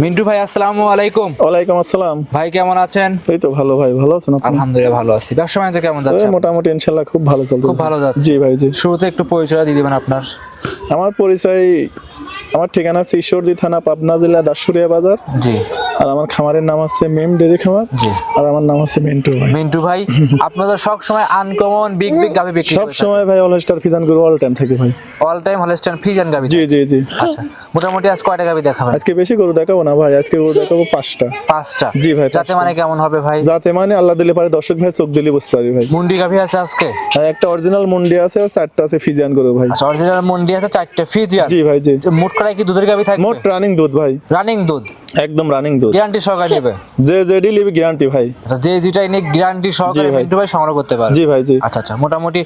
মিন্টু ভাই আসসালামু আলাইকুম। ওয়ালাইকুম আসসালাম। ভাই কেমন আছেন? এই তো ভালো ভাই ভালো আছেন আপনি? আলহামদুলিল্লাহ ভালো আছি। ব্যবসা বাণিজ্য কেমন যাচ্ছে? মোটামুটি ইনশাল্লাহ খুব ভালো চলছে খুব ভালো যাচ্ছে। জি ভাই জি। শুরুতে একটু পরিচয় দিয়ে দিবেন আপনার। আমার পরিচয় আমার ঠিকানা হচ্ছে ঈশ্বরদী থানা পাবনা জেলা দাসুরিয়া বাজার। জি। আর আমার খামারের নাম হচ্ছে মেম ডেরি খামার আর আমার নাম হচ্ছে মিন্টু ভাই। মিন্টু ভাই আপনাদের সব সময় আনকমন বিগ বিগ গাবি বিক্রি সব সময় ভাই অল স্টার ফিজান করে অল টাইম থাকি ভাই। অল টাইম হলস্টাইন ফিজান গাবি জি জি জি। আচ্ছা মোটামুটি আজ কয়টা গাবি দেখাবেন? আজকে বেশি গরু দেখাবো না ভাই আজকে গরু দেখাবো পাঁচটা। পাঁচটা? জি ভাই, যাতে মানে কেমন হবে ভাই? যাতে মানে আল্লাহ দিলে পারে দর্শক ভাই চোখ দিলে বুঝতে পারি ভাই। মুন্ডি গাভি আছে আজকে? আর একটা অরিজিনাল মুন্ডি আছে আর চারটা আছে ফিজিয়ান গরু ভাই। আচ্ছা অরিজিনাল মুন্ডি আছে চারটে ফিজিয়ান জি ভাই জি। মোট করাই কি দুধের গাভি থাকবে? মোট রানিং দুধ ভাই। রানিং দুধ? একদম রানিং দুধ। গ্যারান্টি সহকারে নেবে? যে যেডি লিবি গ্যারান্টি ভাই। আচ্ছা যে যেটাই নিয়ে গ্যারান্টি সহকারে। মিন্টু ভাই। সংগ্রহ করতে পারে জি ভাই জি। আচ্ছা আচ্ছা মোটামুটি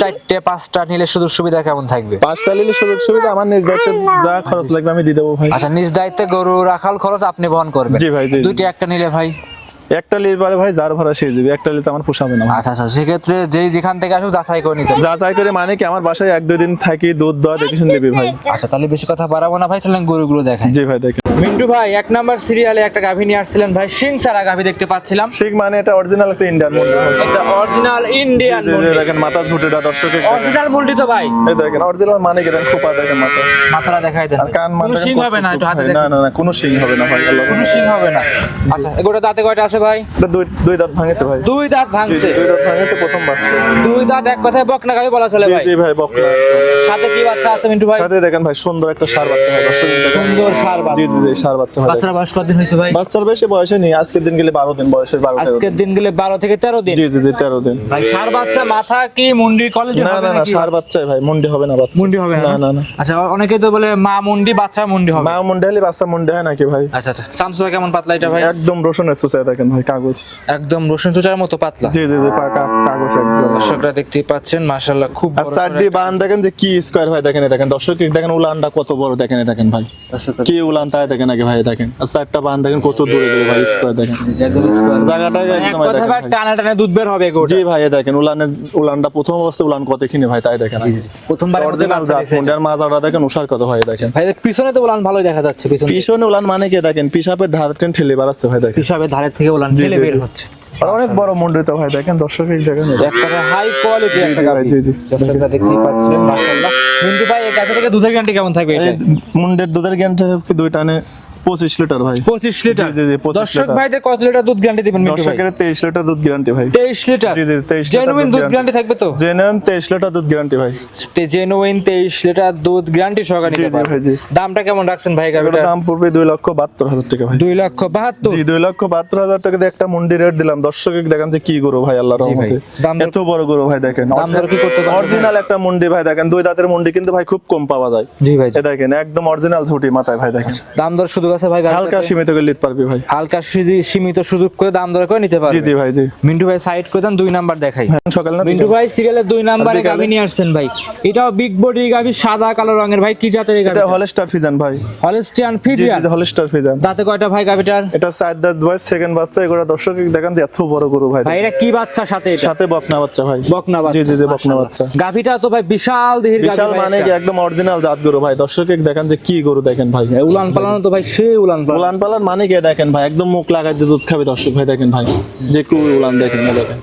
চারটে পাঁচটা নিলে সুযোগ সুবিধা কেমন থাকবে? পাঁচটা নিলে সুযোগ সুবিধা আমার নিজ দায়িত্বে যা খরচ লাগবে আমি দিয়ে দেবো ভাই। আচ্ছা নিজ দায়িত্বে গরু রাখাল খরচ আপনি বহন করবেন। জি ভাই, জি। দুইটি একটা নিলে ভাই? একটা লিলে পারে ভাই যার ভরা সে দিবে একটা তো আমার পোষাবে না। আচ্ছা আচ্ছা সেক্ষেত্রে যেই যেখান থেকে আসুক যাচাই করে নিতে যাচাই করে মানে কি আমার বাসায় এক দুই দিন থাকি দুধ দেওয়া দেখে শুনে দিবি ভাই। আচ্ছা তাহলে বেশি কথা বাড়াবো না ভাই চলেন গরুগুলো দেখাই। জি ভাই দেখেন। মিন্টু ভাই এক নাম্বার সিরিয়ালে একটা গাভী নিয়ে আসছিলেন ভাই সিং সারা গাভী দেখতে পাচ্ছিলাম। ঠিক মানে এটা অরিজিনাল একটা ইন্ডিয়ান মুন্ডি একটা অরিজিনাল ইন্ডিয়ান জি, দেখেন মাথা ঝুটেটা দর্শকে অরিজিনাল মুন্ডি তো ভাই। এই দেখেন অরিজিনাল মানে কি দেখেন খোপা দেখেন মাথা মাথাটা দেখাই দেন। কান মান কত হবে না একটু হাতে না না না কোনো সিং হবে না ভাই আল্লাহ কোনো শিং হবে না। আচ্ছা এগুলো দাঁতে কয়টা আছে ভাই? এটা দুই দুই দাঁত ভাঙেছে ভাই। দুই দাঁত ভাঙছে। দুই দাঁত ভাঙেছে প্রথম বাচ্চা। দুই দাঁত এক কথায় বকনা গাভী বলা চলে ভাই। জি ভাই বকলা সাথে কি বাচ্চা আছে মিন্টু ভাই? সাথে দেখেন ভাই সুন্দর একটা সার বাচ্চা ভাই দর্শক সুন্দর সার বাচ্চা। জি জি জি সার বাচ্চা ভাই দেখেন। বাচ্চার বয়স কতদিন হয়েছে ভাই? বাচ্চার বেশি বয়সে নেই আজকের দিন গেলে বারো দিন বয়সের বারো তেরো আজকের দিন। গেলে বারো থেকে তেরো দিন? জি জি জি তেরো দিন। ভাই সার বাচ্চা মাথা কি মুন্ডি কলেজ না না না সার বাচ্চাই ভাই মুন্ডি হবে না বাচ্চা। মুন্ডি হবে না? না না আচ্ছা অনেকে তো বলে মা মুন্ডি বাচ্চা মুন্ডি হবে। মা মুন্ডি হলে বাচ্চা মুন্ডি হয় নাকি ভাই? আচ্ছা আচ্ছা কেমন পাতলা এটা ভাই? একদম রসুনের দেখেন ভাই কাগজ। একদম রসুন চুচার মতো পাতলা। জি জি জি পাকা কাগজ একদম। দর্শকরা দেখতেই পাচ্ছেন মাশাআল্লাহ খুব আর চারটি বান দেখেন যে কি স্কোয়ার ভাই দেখেন দেখেন। দর্শক দেখেন উলানটা কত বড় দেখেন দেখেন ভাই। কি উলান তাই দেখেন আগে ভাই দেখেন। আর চারটা বান দেখেন কত দূরে দূরে ভাই স্কোয়ার দেখেন। জায়গাটা একদম। টানা টানা দুধ বের হবে জি ভাই দেখেন উলানের উলানটা প্রথম অবস্থায় উলান কত কিনে ভাই তাই দেখেন। প্রথমবার অরিজিনাল মাজাটা দেখেন উষার কত ভাই দেখেন। ভাই পিছনে তো উলান ভালোই দেখা যাচ্ছে পিছনে। পিছনে উলান মানে কি দেখেন পিসাপের ঢাল টেন ঠেলে বাড়াচ্ছে ভাই দেখেন। ধারের থেকে উলান ঠেলে বের হচ্ছে। অনেক বড় মন্ডিত ভাই দেখেন দর্শক দেখেন একটা হাই কোয়ালিটি একটা জি জি, জি। দর্শকরা দেখতেই পাচ্ছিলেন মাশাআল্লাহ। মিন্টু ভাই এই গাভী থেকে দুধের গ্যারান্টি কেমন থাকবে এই মুন্ডের দুধের গ্যানটা দুই টানে পঁচিশ লিটার ভাই। পঁচিশ লিটার? জি, জি, 25 দর্শক। ভাইদের কত লিটার দুধ গ্যারান্টি দিবেন দর্শকের তেইশ লিটার দুধ গ্যারান্টি ভাই। তেইশ লিটার? জি, জি, 23 লিটার জেনুইন দুধ গ্যারান্টি থাকবে তো? জেনেন তেইশ লিটার দুধ গ্যারান্টি ভাই। জেনুইন তেইশ লিটার দুধ গ্যারান্টি সহকারে নিতে পারবে দামটা কেমন রাখছেন ভাই দাম পড়বে দুই লক্ষ বাহাত্তর হাজার টাকা ভাই। দুই লক্ষ বাহাত্তর? জি দুই লক্ষ বাহাত্তর হাজার টাকা দিয়ে একটা মুন্ডি রেট দিলাম। দর্শকের দেখেন যে কি গরু ভাই ভাই। রহমতে। এত বড় গরু ভাই দেখেন। দাম দর কি করতে পারবেন? অরিজিনাল একটা মুন্ডি ভাই দেখেন। দুই দাঁতের মুন্ডি কিন্তু ভাই খুব কম পাওয়া যায়। জি ভাই দেখেন একদম অরিজিনাল ঝুটি মাথায় ভাই দেখেন। দাম দর শুধু আছে ভাই হালকা সীমিত করে নিতে পারবি ভাই। হালকা সীমিত সুযোগ করে দাম দর করে নিতে পারবে। জি ভাই জি। মিন্টু ভাই সাইড করে দেন দুই নাম্বার দেখাই। হ্যাঁ, সকাল না মিন্টু ভাই সিরিয়ালের দুই নাম্বারে নিয়ে আসছেন ভাই। এটাও বিগ বডি সাদা কালো রঙের ভাই কি জাতের এটা হলস্টার ফিজান ভাই। হলস্টিয়ান জি ফিজিয়ান জি হলস্টার ফিজান দাঁতে কয়টা ভাই এটা চার দাঁত বয়স সেকেন্ড বাচ্চা এগুলো দর্শক দেখেন যে এত বড় গরু ভাই। ভাই এটা কি বাচ্চা সাথে এটা? সাথে বকনা বাচ্চা ভাই। বকনা বাচ্চা। জি জি জি বকনা বাচ্চা। গাভিটা তো ভাই বিশাল দেহের বিশাল মানে একদম অরিজিনাল জাত গরু ভাই। দর্শক দেখেন যে কি গরু দেখেন ভাই। উলান পালানো তো ভাই উলান উলান পালান মানে কে? দেখেন ভাই, একদম মুখ লাগাই দিয়ে দুধ খাবে দর্শক ভাই, দেখেন ভাই, যে কেউ উলান দেখেন দেখেন।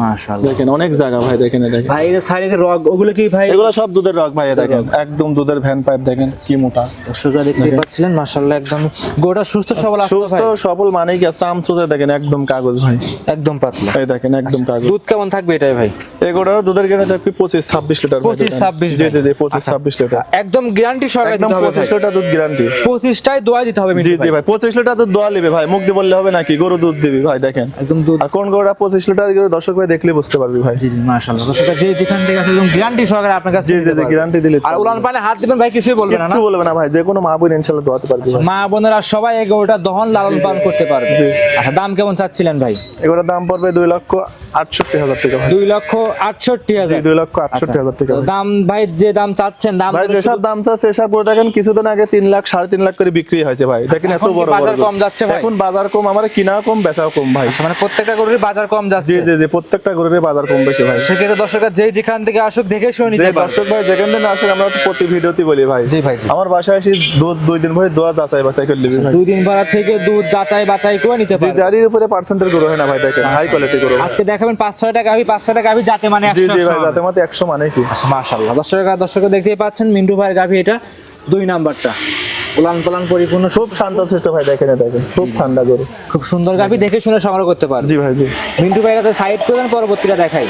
মাশাআল্লাহ। দেখেন অনেক জায়গা ভাই দেখেন দেখেন। ভাই সাইডে রগ ওগুলো কি ভাই? এগুলো সব দুধের রক ভাই দেখেন। একদম দুধের ভ্যান পাইপ দেখেন কি মোটা। দর্শকরা দেখতে পাচ্ছিলেন মাশাআল্লাহ একদম গোটা সুস্থ সবল আছে সুস্থ সফল মানে কি চাম দেখেন একদম কাগজ ভাই। একদম পাতলা। এই দেখেন একদম কাগজ। দুধ কেমন থাকবে এটাই ভাই? এগুলোর দুধের কেনা থাকবে পঁচিশ ছাব্বিশ লিটার ভাই 25, দেখেন। 26 জি জি জি ভাই। পঁচিশ আচ্ছা। ছাব্বিশ লিটার। একদম গ্যারান্টি সহকারে একদম দিতে হবে পঁচিশ লিটার দুধ গ্যারান্টি পঁচিশটাই দোয়া দিতে হবে জি জি ভাই। পঁচিশ লিটার দুধ দোয়া নেবে ভাই মুখ দিয়ে বললে হবে নাকি? গরু দুধ দিবি ভাই দেখেন। একদম দুধ আর কোন গরুটা পঁচিশ লিটার গরু দর্শক ভাই দেখলে বুঝতে পারবি ভাই। জি জি মাশাআল্লাহ। দর্শকরা যে যেখান থেকে আসে একদম গ্যারান্টি সহকারে আপনার কাছে জি জি। গ্যারান্টি দিলে আর উলান পানে হাত দিবেন ভাই কিছুই বলবে না না? কিচ্ছু বলবে না ভাই যে কোনো মা বোন ইনশাল্লাহ দোয়াতে পারবি মা বোনেরা সবাই এই গরুটা দহন লালন পালন করতে পারবে। জি। আচ্ছা দাম কেমন চাচ্ছিলেন ভাই? এগুলোর দাম পড়বে দুই লক্ষ আটষট্টি হাজার টাকা ভাই। দুই লক্ষ আটষট্টি জি, হাজার। দুই লক্ষ আটষট্টি হাজার টাকা দাম ভাই যে দাম চাচ্ছেন দাম ভাই যেসব দাম চাচ্ছে সেসব করে দেখেন কিছুদিন আগে তিন লাখ সাড়ে তিন লাখ করে বিক্রি হয়েছে ভাই। দেখেন এত এখন বড় বাজার কম যাচ্ছে ভাই? এখন বাজার কম আমার কিনা কম বেচাও কম ভাই। আচ্ছা, মানে প্রত্যেকটা গরুর বাজার কম যাচ্ছে। জি জি জি প্রত্যেকটা গরুর বাজার কম বেশি ভাই। সেক্ষেত্রে দর্শকরা যেই যেখান থেকে আসুক দেখে শুনে নিতে পারবে। দর্শক ভাই যেখান থেকে আসেন আমরা তো প্রতি ভিডিওতে বলি ভাই। জি ভাই আমার বাসায় এসে দুধ দুই দিন ভরে দোয়া যাচাই বাছাই করে নিবি ভাই। দুই দিন ভাড়া থেকে দুধ যাচাই বাছাই করে নিতে যে পারবে। জারির উপরে পার্সেন্টের গরু হয় না ভাই দেখেন হাই কোয়ালিটি গরু আজকে দেখাবেন পাঁচ ছয়টা গাভি পাঁচ টাকা গাভি যাতে মানে জি একশো জি ভাই যাতে মতে একশো মানে কি মাশাআল্লাহ। দর্শকরা দর্শকরা দেখতেই পাচ্ছেন মিন্টু ভাইয়ের গাভি এটা দুই নাম্বারটা। উলান পালান পরিপূর্ণ খুব শান্ত শ্রেষ্ঠ ভাই দেখেন দেখেন খুব ঠান্ডা গরু। খুব সুন্দর গাভি দেখে শুনে সংগ্রহ করতে পারবে জি ভাই জি। মিন্টু ভাই সাইড করে দেন পরবর্তীটা দেখাই।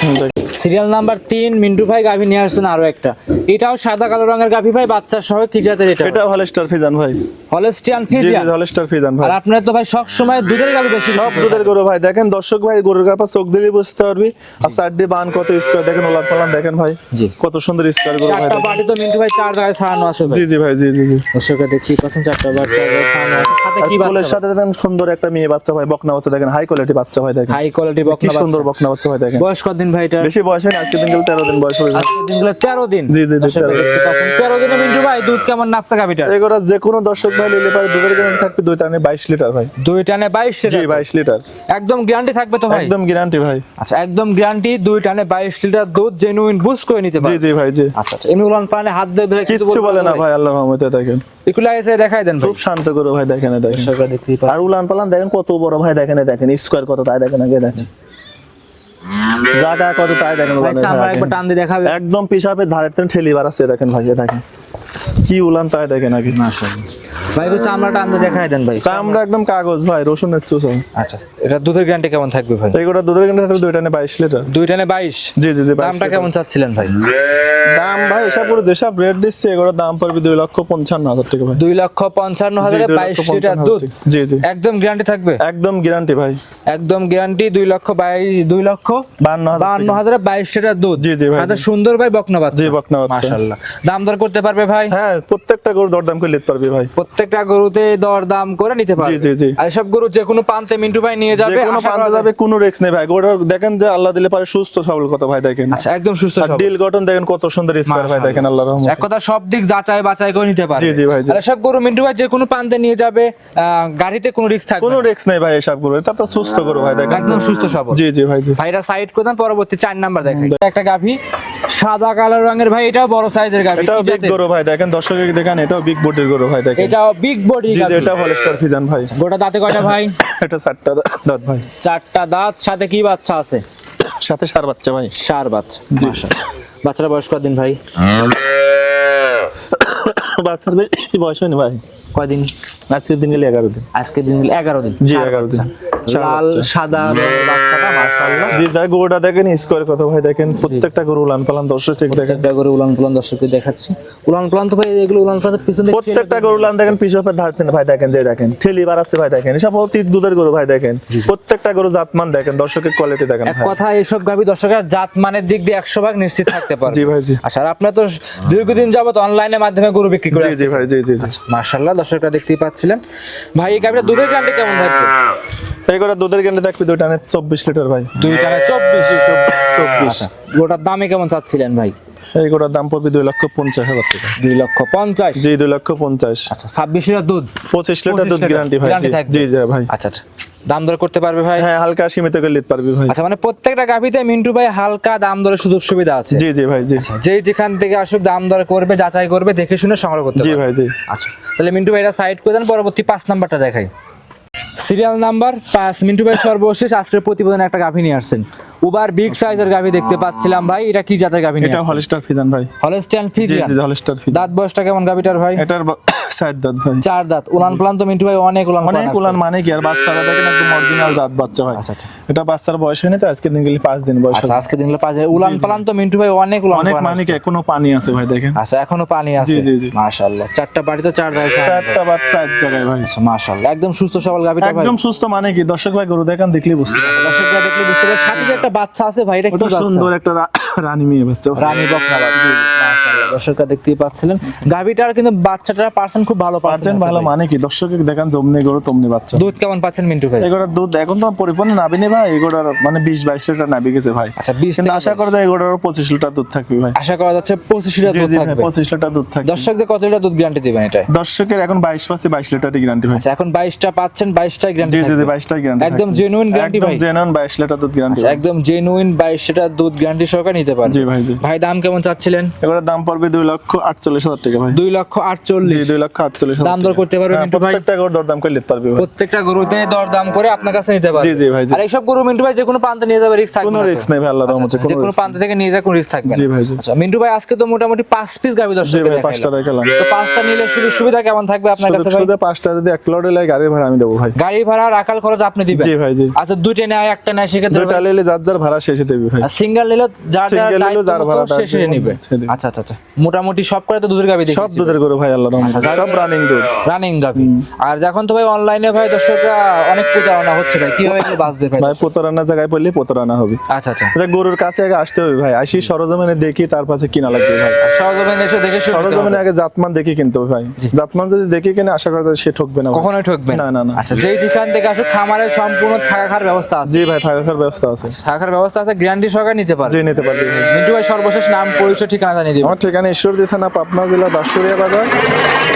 সিরিয়াল নাম্বার তিন মিন্টু ভাই গাভি নিয়ে আসছেন আরও একটা। এটাও সাদা কালো রঙের গাভি ভাই বাচ্চা সহ কি জাতের এটা? এটা হলস্টার ফিজান ভাই। হলস্টিয়ান জি হলস্টার ফিজান ভাই। আর আপনার তো ভাই সব সময় দুধের গাভি বেশি সব দুধের গরু ভাই। দেখেন দর্শক ভাই গরুর গাপা চোখ দিলে বুঝতে পারবি। আর চারটি বান কত স্কোয়ার দেখেন ওলান পালান দেখেন ভাই। জি। কত সুন্দর স্কোয়ার গরু ভাই চারটা। বাড়ি তো মিন্টু ভাই চার জায়গায় ছাড়ানো আছে জি জি ভাই জি জি জি। দর্শকরা দেখছি পাচ্ছেন চারটা বার চার জায়গায় ছাড়ানো আছে। সাথে কি বাচ্চা সাথে দেখেন সুন্দর একটা মেয়ে বাচ্চা ভাই বকনা বাচ্চা দেখেন হাই কোয়ালিটি বাচ্চা ভাই দেখেন। হাই কোয়ালিটি বকনা সুন্দর বাচ্চা। বকনা বাচ্চা ভাই দেখেন। বয়স কত দিন ভাই এটা বেশি বয়স হয় আজকে দিন গেলে তেরো দিন বয়স হবে। আজকে দিনগুলো তেরো দিন। জি, জি, জি, দর্শকরা 13 দেখতে পাচ্ছেন তেরো দিনে মিন্টু ভাই দুধ কেমন নাপসা গাভিটার? এগুলো যে কোনো দর্শক ভাই নিলে পারে দুধের গ্যারান্টি থাকবে দুই টানে বাইশ লিটার ভাই। দুই টানে বাইশ জি বাইশ লিটার। একদম গ্যারান্টি থাকবে তো ভাই? একদম গ্যারান্টি ভাই। আচ্ছা একদম গ্যারান্টি দুই টানে বাইশ লিটার দুধ জেনুইন বুস করে নিতে জি জি ভাই জি। আচ্ছা আচ্ছা এমনি উলান পানে হাত দিয়ে বলে না ভাই আল্লাহ রহমতে দেখেন। এসে দেখাই দেন খুব শান্ত করে ভাই দেখেন আর উলান পালান দেখেন কত বড় ভাই দেখেন দেখেন। স্কোয়ার কত তাই দেখেন আগে দেখেন। জায়গা কত তাই দেখেন আমরা একবার টান দিয়ে দেখাবে। একদম পেশাবের ধারে তেন ঠেলি বাড়াচ্ছে দেখেন ভাই দেখেন। কি উলান তাই দেখেন আগে ভাই দিয়ে দেখাই দেন ভাই। আমরা একদম কাগজ ভাই রসুনের চুষ আচ্ছা এটা দুধের গ্যারান্টি কেমন থাকবে ভাই? দুধের কিনে থাকবে দুইটা বাইশ লিটার। দুই টানে বাইশ? জি জি জি দামটা কেমন চাচ্ছিলেন ভাই? দাম ভাই এসব করে যেসব রেট দিচ্ছে দাম পড়বে দুই লক্ষ পঞ্চান্ন হাজার টাকা ভাই। দুই লক্ষ পঞ্চান্ন জি, হাজারে দুই বাইশ লক্ষ লিটার দুধ? জি জি। একদম গ্যারান্টি থাকবে? একদম গ্যারান্টি ভাই। একদম গ্যারান্টি দুই লক্ষ বাইশ দুই লক্ষ বান্ন হাজার বান্ন টাকা। হাজারে বাইশ লিটার দুধ? জি, জি ভাই, আচ্ছা সুন্দর ভাই বকনা বাচ্চা। জি, বকনা বাচ্চা। মাশাআল্লাহ। দাম দর করতে পারবে ভাই? হ্যাঁ প্রত্যেকটা গরু দরদাম করে নিতে পারবি ভাই। প্রত্যেকটা গরুতে দর দাম করে নিতে পারবে। জি, জি, জি। আর সব গরু যে কোনো পান্তে মিন্টু ভাই নিয়ে যাবে কোনো পান্তা যাবে কোনো রিস্ক নেই ভাই। গরু দেখেন যে আল্লাহ দিলে পারে সুস্থ সবল কথা ভাই দেখেন। আচ্ছা একদম সুস্থ সবল। ডিল গঠন দেখেন কত সুন্দর স্কোয়ার ভাই দেখেন আল্লাহ রহমত। এক কথা সব দিক যাচাই বাছাই করে নিতে পারবে। জি, জি ভাই, আর সব গরু মিন্টু ভাই যে কোনো পান্তে নিয়ে যাবে গাড়িতে কোনো রিস্ক থাকবে কোনো রিস্ক নেই ভাই এসব গরু এটা তো সুস্থ গরু ভাই দেখেন। একদম সুস্থ সবল। জি জি ভাই জি। ভাইরা সাইড করে দেন পরবর্তী চার নাম্বার দেখাই। একটা গাভী সাদা কালো রঙের ভাই এটাও বড় সাইজের গাভী এটাও বিগ গরু ভাই দেখেন দর্শকের দেখেন এটাও বিগ বডির গরু ভাই দেখেন। এটাও বিগ বডি জি এটা হলস্টার ফিজান ভাই। গোটা দাঁতে কয়টা ভাই? এটা চারটা দাঁত ভাই। চারটা দাঁত সাথে কি বাচ্চা আছে? সাথে সার বাচ্চা ভাই। সার বাচ্চা জি। বাচ্চারা বয়স দিন ভাই? বাচ্চার বেশি বয়স হয়নি ভাই? কয়দিন? আজকের দিন গেলে এগারো দিন। আজকে দিন হলো এগারো দিন। জি, 11 দিন। লাল সাদা বাচ্চাটা মাশাআল্লাহ। জি গরুটা দেখেন স্কোয়ার কত ভাই দেখেন প্রত্যেকটা গরু উলান পালান দর্শক দেখেন। প্রত্যেকটা করে উলান পুলান দর্শককে দেখাচ্ছি। উলান পুলান তো ভাই এগুলো উলান পুলান পিছনে প্রত্যেকটা গরু উলান দেখেন পিছপের ধার থেকে ভাই দেখেন যে দেখেন ঠেলি বাড়াচ্ছে ভাই দেখেন এসব অতি দুধের গরু ভাই দেখেন। প্রত্যেকটা গরু জাতমান দেখেন দর্শকের কোয়ালিটি দেখেন এক। কথা এইসব গাভী দর্শকের জাত মানের দিক দিয়ে একশো ভাগ নিশ্চিত থাকতে পারে জি ভাই জি। আচ্ছা আর আপনার তো দীর্ঘদিন যাবত অনলাইনের মাধ্যমে গরু বিক্রি করে জি ভাই জি জি জি। মার্শাল্লাহ দর্শকরা দেখতেই পাচ্ছিলেন। ভাই এই গাভীটা দুধের গ্যারান্টি কেমন থাকবে? এই করে দুধের গেলে দেখবি দুইটা চব্বিশ লিটার ভাই। দুই টাকা চব্বিশ? চব্বিশ আচ্ছা, গোটার দামে কেমন চাচ্ছিলেন ভাই? এই গোটার দাম পড়বে দুই লক্ষ পঞ্চাশ হাজার টাকা। দুই লক্ষ পঞ্চাশ? জি দুই লক্ষ পঞ্চাশ। আচ্ছা ছাব্বিশ লিটার দুধ? পঁচিশ লিটার দুধ গ্যারান্টি ভাই থাকবে। জি জি ভাই। আচ্ছা আচ্ছা। দাম দর করতে পারবে ভাই? হ্যাঁ হালকা সীমিত করে নিতে পারবে ভাই। আচ্ছা মানে প্রত্যেকটা গাভীতে মিন্টু ভাই হালকা দাম দরের সুযোগ সুবিধা আছে? জি জি ভাই জি। যে যেখান থেকে আসুক দাম দর করবে যাচাই করবে দেখে শুনে সংগ্রহ করতে জি ভাই জি। আচ্ছা তাহলে মিন্টু ভাই এটা সাইড করে দেন পরবর্তী পাঁচ নাম্বারটা দেখাই। সিরিয়াল নাম্বার পাঁচ মিন্টু ভাই সর্বশেষ। আজকের প্রতিবেদনে একটা গাভী নিয়ে আসছেন। উবার বিগ সাইজের গাভী দেখতে পাচ্ছিলাম ভাই। এটা কি জাতের গাভী এটা হলস্টার ফিজান ভাই। হলস্টিয়ান জি জি হলস্টার ফিজান। দাঁত বয়সটা কেমন গাভীটার ভাই? এটার সাইড দাঁত ভাই। চার দাঁত। উলান প্লান তো মিন্টু ভাই অনেক উলান অনেক উলান মানে কি? আর বাচ্চারা দেখেন একদম অরিজিনাল জাত বাচ্চা ভাই। আচ্ছা, আচ্ছা। এটা বাচ্চার বয়স হয়নি তো? আজকে দিন গেলে পাঁচ দিন বয়স আচ্ছা। আজকে দিনগুলো পাঁচ উলান প্লান তো মিন্টু ভাই অনেক উলান অনেক মানে কি? এখনও পানি আছে ভাই দেখেন। আচ্ছা এখনও পানি আছে। জি, জি, জি। মাশাআল্লাহ। চারটা বাড়িতে চার দাঁত চারটা বাচ্চা এক জায়গায় ভাই। আচ্ছা মাশাআল্লাহ। একদম সুস্থ সবল গাভীটা ভাই। একদম সুস্থ মানে কি? দর্শক ভাই গরু দেখেন দেখলেই বুঝতে পারবে দর্শকরা দেখলে বুঝতে পারবে সাথে যে একটা বাচ্চা আছে ভাই এটা কি বাচ্চা? সুন্দর একটা রানী মেয়ে বাচ্চা। রানী বকনা বাচ্চা। মাশাআল্লাহ দর্শকরা দেখতেই পাচ্ছিলেন। গাভীটার কিন্তু বাচ্চাটার পার্সেন্ট খুব ভালো পার্সেন্ট ভালো মানে কি? দর্শকের দেখেন জমনি গরু তমনি বাচ্চা। দুধ কেমন পাচ্ছেন মিন্টু ভাই? এগুলোর দুধ এখন তো পরিপূর্ণ নাবি নেই ভাই এগুলোর মানে বিশ বাইশ লিটার নাবি গেছে ভাই। আচ্ছা বিশ কিন্তু আশা করা যায় এগুলোর পঁচিশ লিটার দুধ থাকবে ভাই। আশা করা যাচ্ছে পঁচিশ লিটার জি দুধ থাকবে। পঁচিশ লিটার দুধ থাকবে। দর্শকদের কত লিটার দুধ গ্যারান্টি দিবেন এটা দর্শকের এখন বাইশ পাশে বাইশ লিটারই গ্যারান্টি ভাই আচ্ছা এখন বাইশটা পাচ্ছেন বাইশ বাইশটাই গ্যারান্টি জি জি জি বাইশটা গ্যারান্টি একদম genuine guarantee একদম জেনুইন বাইশ লিটার দুধ গ্যারান্টি একদম জেনুইন বাইশ লিটার দুধ গ্যারান্টি সহকারে নিতে পারবে। জি ভাই জি। ভাই দাম কেমন চাচ্ছিলেন? এবারে দাম পড়বে দুই লক্ষ আটচল্লিশ হাজার টাকা ভাই। দুই লক্ষ জি আটচল্লিশ দুই লক্ষ আটচল্লিশ হাজার দাম দর করতে পারবে হ্যাঁ, মিন্টু ভাই? প্রত্যেকটা গরুর দরদাম করে নিতে পারবে প্রত্যেকটা গরুতে দর দাম করে আপনার কাছে নিতে পারবে। জি, জি ভাই, জি। আর এইসব গরু মিন্টু ভাই যে কোনো প্রান্তে নিয়ে যাবে রিস্ক থাকবে কোনো রিস্ক নেই ভাই আল্লাহর আচ্ছা, রহমতে আচ্ছা, যে কোনো প্রান্ত থেকে নিয়ে যায় কোনো রিস্ক থাকবে জি ভাই, জি। আচ্ছা মিন্টু ভাই আজকে তো মোটামুটি পাঁচ পিস গাবি জি ভাই পাঁচটা দেখালাম। তো পাঁচটা নিলে সুযোগ সুবিধা কেমন থাকবে আপনার কাছে ভাই? শুধু পাঁচটা যদি এক লটে লাগে গাড়ি ভাড়া আমি দেবো ভাই। গাড়ি ভাড়া আকাল খরচ আপনি দিবেন। জি ভাই জি। আচ্ছা দুইটা নেয় একটা নেয় সেক্ষেত্রে দুইটা নিলে যার যার ভাড়া শেষে দেবে ভাই। সিঙ্গেল নিলে যার যার ভাড়া সে নিবে। আচ্ছা আচ্ছা আচ্ছা। মোটামুটি সব করে তো দুধের গাবি দেখি সব দুধের গরু ভাই আল্লাহর রহমতে। আচ্ছা, সব রানিং দুধ। রানিং গাবি আর এখন তো ভাই অনলাইনে ভাই দর্শকরা অনেক প্রতারণা হচ্ছে ভাই। কীভাবে এগুলো বাঁচবে ভাই? ভাই প্রতারণা জায়গায় পড়লে প্রতারণা হবে। আচ্ছা আচ্ছা। এটা গরুর কাছে আগে আসতে হবে ভাই। আসি সরজমিনে দেখি তার পাশে কিনা লাগবে ভাই। সহজভাবে এসে দেখে সরজমিনে। আগে জাতমান দেখি কিনতে হবে ভাই। জাতমান যদি দেখি কিনে আশা করা যায় সে ঠকবে না। কখনোই ঠকবে না, না, না। আচ্ছা যেখান থেকে আসুক খামারের সম্পূর্ণ থাকা খাওয়ার ব্যবস্থা আছে। জি ভাই থাকার ব্যবস্থা আছে। থাকার ব্যবস্থা আছে গ্যারান্টি সহকারে নিতে পারবে। জি নিতে পারবে। মিন্টু ভাই সর্বশেষ নাম পরিচয় ঠিকানা জানিয়ে দিবেন। আমার ঠিকানা ঈশ্বরদী থানা পাবনা জেলা দাসুরিয়া বাজার।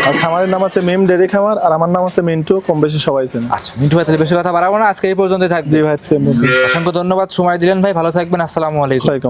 আর খামারের নাম আছে মিম ডেরি খামার আর আমার নাম আছে মিন্টু কম বেশি সবাই চেনে। আচ্ছা মিন্টু ভাই তাহলে বেশি কথা বাড়াবো না আজকে এই পর্যন্তই থাকবে। জি ভাই আজকে অসংখ্য ধন্যবাদ সময় দিলেন ভাই ভালো থাকবেন আসসালামু আলাইকুম।